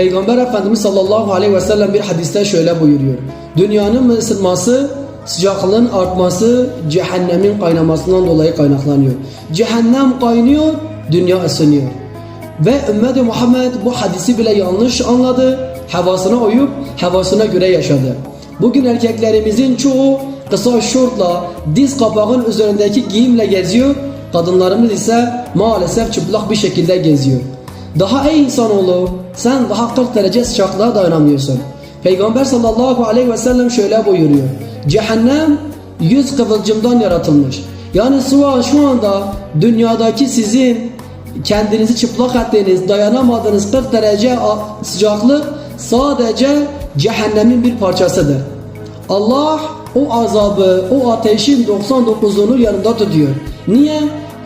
Peygamber Efendimiz sallallahu aleyhi ve sellem bir hadiste şöyle buyuruyor. Dünyanın ısınması, sıcaklığın artması cehennemin kaynamasından dolayı kaynaklanıyor. Cehennem kaynıyor, dünya ısınıyor. Ve ümmeti Muhammed bu hadisi bile yanlış anladı. Havasına uyup havasına göre yaşadı. Bugün erkeklerimizin çoğu kısa şortla, diz kapağın üzerindeki giyimle geziyor. Kadınlarımız ise maalesef çıplak bir şekilde geziyor. Daha ey insanoğlu sen daha 40 derece sıcaklığa dayanamıyorsun. Peygamber sallallahu aleyhi ve sellem şöyle buyuruyor. Cehennem yüz kıvılcımdan yaratılmış. Yani şu, şu anda dünyadaki sizin kendinizi çıplak ettiğiniz, dayanamadığınız 40 derece sıcaklık sadece cehennemin bir parçasıdır. Allah o azabı, o ateşin 99'unu yanında tutuyor. Niye?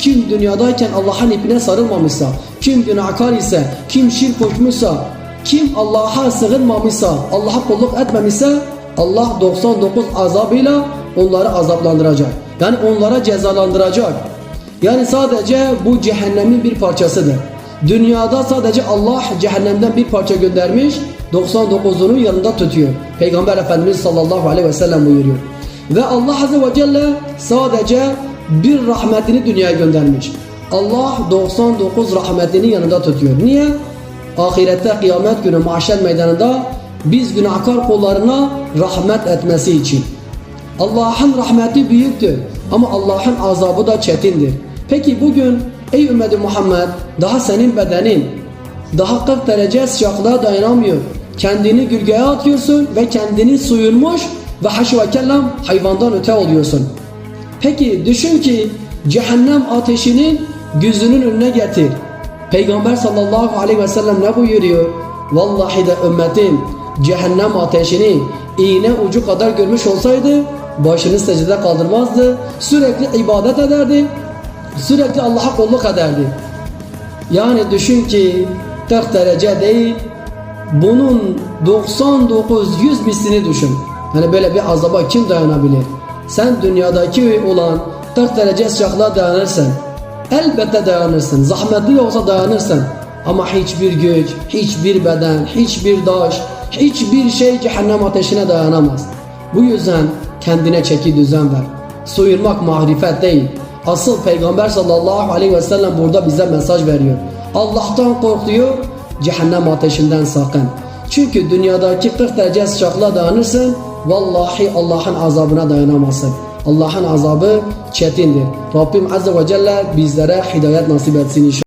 Kim dünyadayken Allah'ın ipine sarılmamışsa, kim günahkar ise, kim şirk koşmuşsa, kim Allah'a sığınmamışsa, Allah'a kulluk etmemişse Allah 99 azabıyla onları azaplandıracak. Yani onlara cezalandıracak. Yani sadece bu cehennemin bir parçasıdır. Dünyada sadece Allah cehennemden bir parça göndermiş, 99'unu yanında tutuyor. Peygamber Efendimiz sallallahu aleyhi ve sellem buyuruyor. Ve Allah azze ve celle sadece bir rahmetini dünyaya göndermiş. Allah 99 rahmetini yanında tutuyor. Niye? Ahirette kıyamet günü mahşer meydanında biz günahkar kullarına rahmet etmesi için. Allah'ın rahmeti büyüktür ama Allah'ın azabı da çetindir. Peki bugün ey ümmeti Muhammed daha senin bedenin daha 40 derece sıcaklığa dayanamıyor. Kendini gölgeye atıyorsun ve kendini suyurmuş ve haş ve kellam hayvandan öte oluyorsun. Peki düşün ki cehennem ateşinin gözünün önüne getir. Peygamber sallallahu aleyhi ve sellem ne buyuruyor? Vallahi de ümmetim cehennem ateşini iğne ucu kadar görmüş olsaydı başını secdede kaldırmazdı. Sürekli ibadet ederdi. Sürekli Allah'a kulluk ederdi. Yani düşün ki 40 derece değil bunun 99-100 mislini düşün. Yani böyle bir azaba kim dayanabilir? Sen dünyadaki olan 40 derece sıcaklığa dayanırsın. Elbette dayanırsın. Zahmetli olsa dayanırsın. Ama hiçbir güç, hiçbir beden, hiçbir taş, hiçbir şey cehennem ateşine dayanamaz. Bu yüzden kendine çeki düzen ver. Soyunmak marifet değil. Asıl Peygamber sallallahu aleyhi ve sellem burada bize mesaj veriyor. Allah'tan korkuyor, cehennem ateşinden sakın. Çünkü dünyadaki 40 derece sıcaklığa dayanırsın, vallahi Allah'ın azabına dayanamazsın. Allah'ın azabı çetindir. Rabbim Azze ve Celle bizlere hidayet nasip etsin inşallah.